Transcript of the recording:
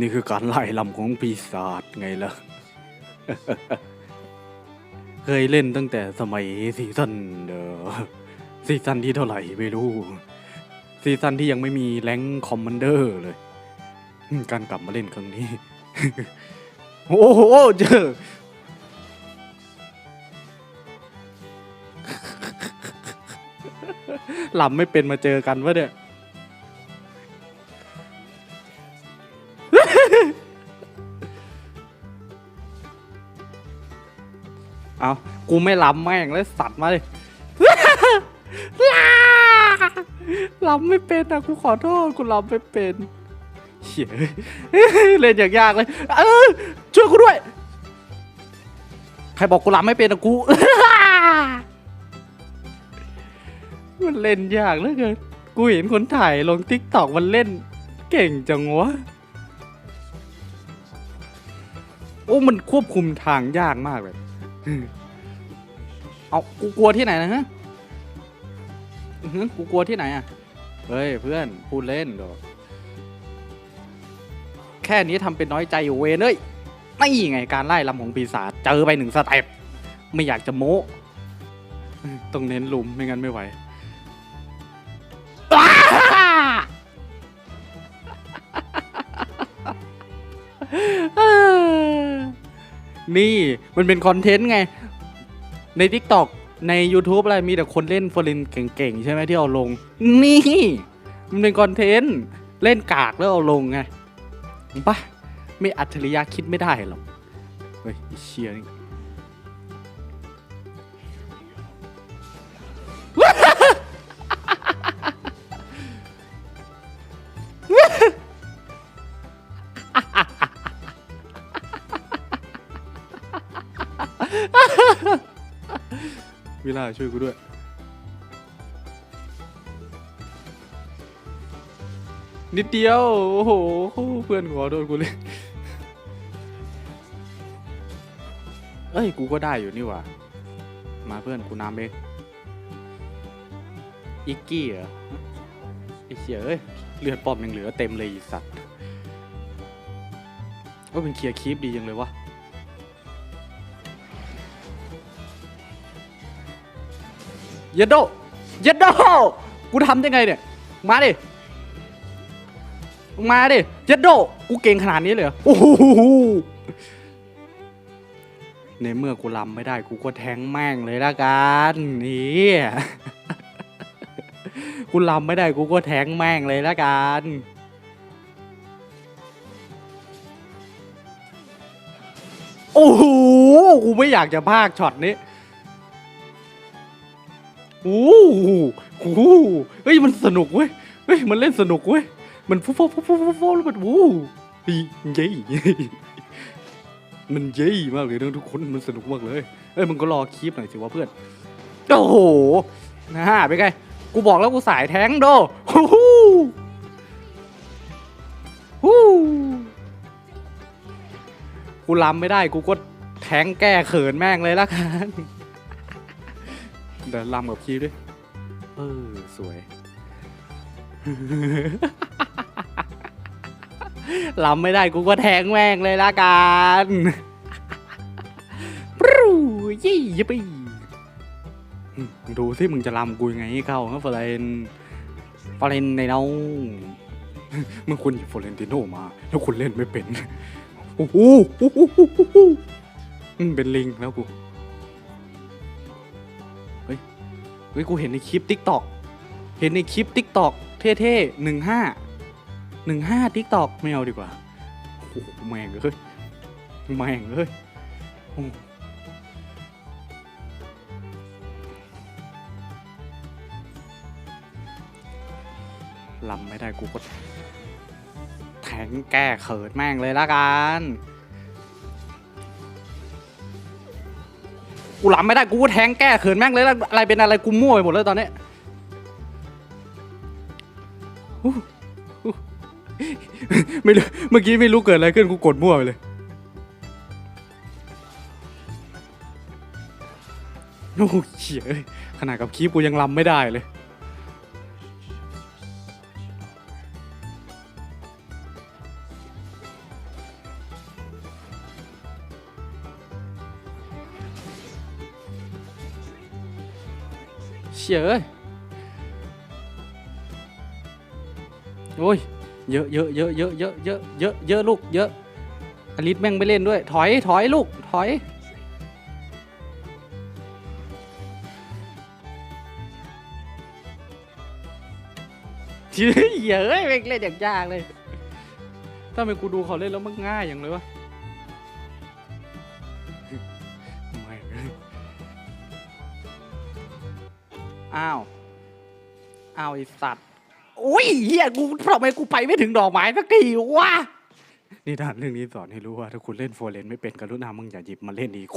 นี่คือการไล่ลำของปีศาจไงล่ะ เคยเล่นตั้งแต่สมัยซีซั่นเออซีซั่นที่เท่าไหร่ไม่รู้ ซีซั่นที่ยังไม่มีแรงคอมมานเดอร์เลย การกลับมาเล่นครั้งนี้ โอ้โหเจอหลับไม่เป็นมาเจอกันวะเนี่ย เอากูไม่ล้ำแม่งแล้วสัตว์มาเลยล้ำไม่เป็นอะกูขอโทษกูล้ำไม่เป็นเหี้ยเล่นอย่างยากเลย เออช่วยกูด้วย ใครบอกกูล้ำไม่เป็นอะกู มันเล่นยากเหลือเกิน กูเห็นคนถ่ายลงทิกตอกมันเล่น เก่งจังวะ โอ้มันควบคุมทางยากมากเลยเอากูกลัวที่ไหนนะฮะกูกลัวที่ไหนอะเฮ้ยเพื่อนพูดเล่นดอกแค่นี้ทำเป็นน้อยใจอยู่เวนเอ้ยนี่ไงการไล่ลำของปีศาจเจอไปหนึ่งสเต็ปไม่อยากจะโม้ต้องเน้นลุมไม่งั้นไม่ไหว นี่มันเป็นคอนเทนต์ไง ใน t ิ k t o k ใน YouTube อะไรมีแต่คนเล่นฟอร์เรนเก่งๆ ใช่ไหมที่เอาลง นี่ มันเป็นคอนเทนต์ เล่นกากแล้วเอาลงไงปะไม่อัจฉริยะคิดไม่ได้หรอก เฮ้ยไอ้เชียนี่วิ ลาช่วยกูด้วย นิดเดียว โอ้โห เพื่อนขอโทษกูเลย เอ้ย กูก็ได้อยู่นี่หว่า มาเพื่อนกูน้ำเองอิกกี้เหรอไอ้เหี้ยเอ้ย เลือดปอมยังเหลือเต็มเลยสัตว์ว่าเป็นเคลียร์คีปดีจังเลยวะ เยดโดเยดโดกูทำยังไงเนี่ย มาดิ มาดิ เยดโดกูเก่งขนาดนี้เลยเหรอโอ้โหในเมื่อกูลำไม่ได้ กูก็แทงแม่งเลยละกันนี่กูลำไม่ได้กูก็แทงแม่งเลยละกันโอ้โห กูไม่อยากจะพากช็อตนี้ โอ้โหโอ้โหเฮ้ยมันสนุกเว้ยเฮ้ยมันเล่นสนุกเว้ยมันฟุ๊บฟุ๊บฟุ๊บฟุ๊บฟุ๊บแล้วมันโอ้โหเฮ้ยเย้มันเย้มากเลยทุกคนมันสนุกมากเลยเอ้ยมึงก็รอคลิปหน่อยสิวะเพื่อนโอ้โหนะฮะเป็นไงกูบอกแล้วกูสายแท้งโดฮู้ฮู้กูล้ำไม่ได้กูก็แท้งแก้เขินแม่งเลยละกัน เดินลำกับคีด้วย เออ สวย ลำไม่ได้กูก็แทงแม่งเลยละกันปรูยี่ยิปปี้ดูสิมึงจะลำกูยังไงให้เข้าครับฟอเรนฟอเรนในน้องเมื่อคุณหยิบฟอเรนติโนมา แล้วคุณเล่นไม่เป็น โอ้โหโอ้โหโอ้โหโอ้โหอืมเป็นลิงแล้วกู ฮ้ยกูเห็นในคลิปทิกตอกเห็นในคลิปทิกตอกเท่ๆหนึ่งห้าหนึ่งห้าทิกตอกไม่เอาดีกว่าโอ้โหแม่งเอ้ยแม่งเอ้ยลำไม่ได้กูก็แทงแก้เขินแม่งเลยละกัน กูหลับไม่ได้กูแทงแก้เขินแม่งเลยแล้วอะไรเป็นอะไรกูมั่วไปหมดเลยตอนนี้ไม่รู้เมื่อกี้ไม่รู้เกิดอะไรขึ้นกูกดมั่วไปเลยโอ้โหเขี้ยขนาดกับคีบกูยังลำไม่ได้เลย เชี่ยเอ้ยโอ้ยเยอะเยอะเยอะเยอะเยอะเยอะเยอะเยอะลูกเยอะอลิสแม่งไม่เล่นด้วย ถอยถอยลูกถอยเฮ้ยเยอะแม่งเล่นอย่างยากเลยถ้าเป็นกูดูเขาเล่นแล้วมันง่ายอย่างเลยวะ อ้าว อ้าวไอสัตว์โอ้ยเฮียกูทำไมกูไปไม่ถึงดอกไม้สักทีวะ นี่ด้านเรื่องนี้สอนให้รู้ว่า ถ้าคุณเล่นโฟร์เลนไม่เป็นกรุณามึงอย่าหยิบมาเล่นอีก